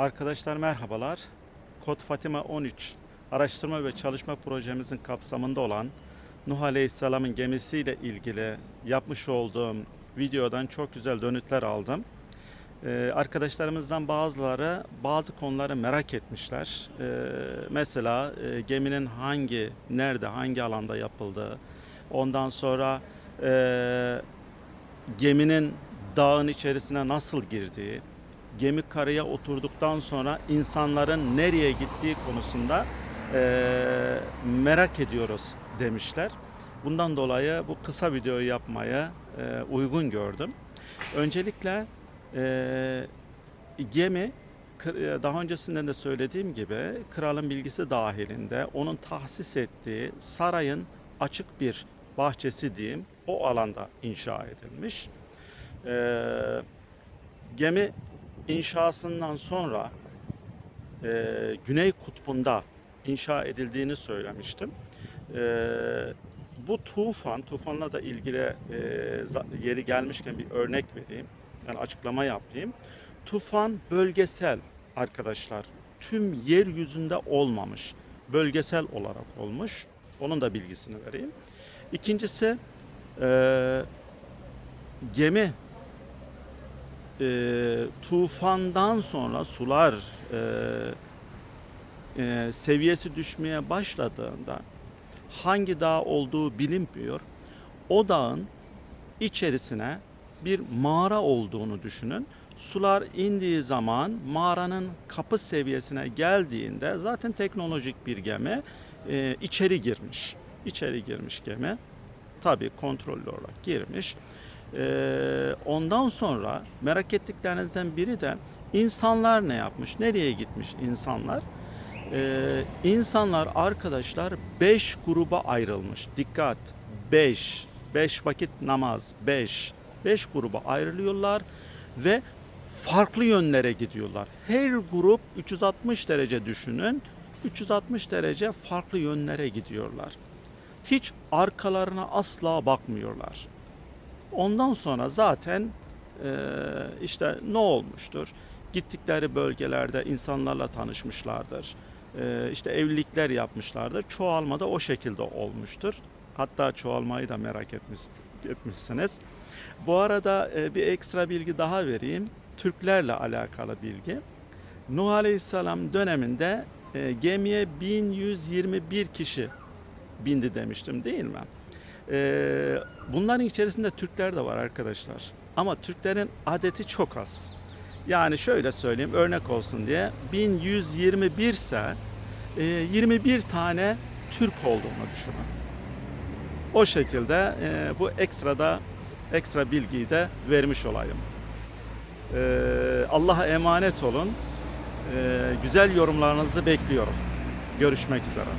Arkadaşlar merhabalar. Kod Fatima 13 araştırma ve çalışma projemizin kapsamında olan Nuh Aleyhisselam'ın gemisiyle ilgili yapmış olduğum videodan çok güzel dönütler aldım. Ee, arkadaşlarımızdan bazıları bazı konuları merak etmişler. Ee, mesela e, geminin hangi, nerede, hangi alanda yapıldığı, ondan sonra e, geminin dağın içerisine nasıl girdiği, gemi karaya oturduktan sonra insanların nereye gittiği konusunda eee, merak ediyoruz demişler. Bundan dolayı bu kısa videoyu yapmaya eee, uygun gördüm. Öncelikle eee, gemi e, daha öncesinden de söylediğim gibi kralın bilgisi dahilinde onun tahsis ettiği sarayın açık bir bahçesi diyeyim o alanda inşa edilmiş. Eee gemi inşasından sonra e, Güney Kutbu'nda inşa edildiğini söylemiştim. E, bu tufan, tufanla da ilgili e, yeri gelmişken bir örnek vereyim. Yani açıklama yapayım. Tufan bölgesel arkadaşlar. Tüm yeryüzünde olmamış. Bölgesel olarak olmuş. Onun da bilgisini vereyim. İkincisi e, gemi e, tufandan sonra sular e, e, seviyesi düşmeye başladığında hangi dağ olduğu bilinmiyor. O dağın içerisine bir mağara olduğunu düşünün. Sular indiği zaman mağaranın kapı seviyesine geldiğinde zaten teknolojik bir gemi e, içeri girmiş. İçeri girmiş gemi. Tabii kontrollü olarak girmiş. Ee, ondan sonra merak ettiklerinizden biri de insanlar ne yapmış? Nereye gitmiş insanlar? Ee, insanlar arkadaşlar 5 gruba ayrılmış. Dikkat 5. 5 vakit namaz 5. 5 gruba ayrılıyorlar ve farklı yönlere gidiyorlar. Her grup 360 derece düşünün. 360 derece farklı yönlere gidiyorlar. Hiç arkalarına asla bakmıyorlar. Ondan sonra zaten eee, işte ne olmuştur? Gittikleri bölgelerde insanlarla tanışmışlardır. Eee, işte evlilikler yapmışlardır. Çoğalma da o şekilde olmuştur. Hatta çoğalmayı da merak etmiş, etmişsiniz. Bu arada eee, bir ekstra bilgi daha vereyim. Türklerle alakalı bilgi. Nuh Aleyhisselam döneminde eee, gemiye 1121 kişi bindi demiştim değil mi? Ee, bunların içerisinde Türkler de var arkadaşlar. Ama Türklerin adeti çok az. Yani şöyle söyleyeyim örnek olsun diye 1121 ise e, 21 tane Türk olduğunu düşünün. O şekilde e, bu ekstrada ekstra bilgiyi de vermiş olayım. Ee, Allah'a emanet olun. Ee, güzel yorumlarınızı bekliyorum. Görüşmek üzere.